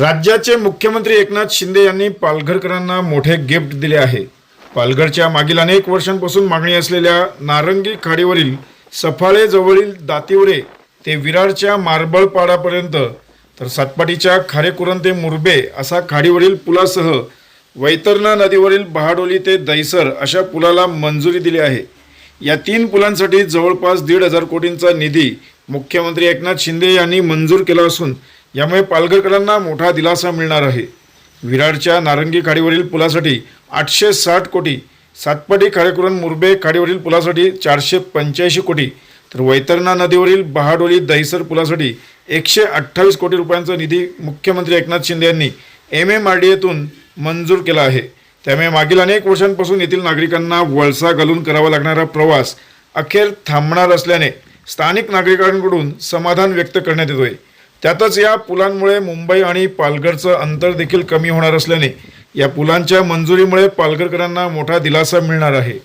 राज्याचे मुख्यमंत्री एकनाथ शिंदे यांनी पालघरकरांना मोठे गिफ्ट दिले आहे. पालघरच्या मागील अनेक वर्षांपासून मागणी असलेल्या नारंगी खाडीवरील सफाळे जवळील दातिवरे ते विरारच्या मार्बळपाडापर्यंत तर सातपाटीच्या खारेकुरण ते मुरबे असा खाडीवरील पुलासह वैतरणा नदीवरील बहाडोली ते दैसर अशा पुलाला मंजुरी दिली आहे. या तीन पुलांसाठी जवळपास दीड हजार कोटींचा निधी मुख्यमंत्री एकनाथ शिंदे यांनी मंजूर केला असून यामुळे पालघरकरांना मोठा दिलासा मिळणार आहे. विरारच्या नारंगी खाडीवरील पुलासाठी आठशे साठ कोटी सातपाटी खारेकुरण मुरबे खाडीवरील पुलासाठी चारशे पंच्याऐंशी कोटी तर वैतरणा नदीवरील बहाडोली दहिसर पुलासाठी एकशे अठ्ठावीस कोटी रुपयांचा निधी मुख्यमंत्री एकनाथ शिंदे यांनी एम एम आर डी एतून मंजूर केला आहे. त्यामुळे मागील अनेक वर्षांपासून येथील नागरिकांना वळसा घालून करावा लागणारा प्रवास अखेर थांबणार असल्याने स्थानिक नागरिकांकडून समाधान व्यक्त करण्यात येतोय. त्यातच या पुलांमुळे मुंबई आणि पालघरचं अंतर देखील कमी होणार असल्याने या पुलांच्या मंजुरीमुळे पालघरकरांना मोठा दिलासा मिळणार आहे.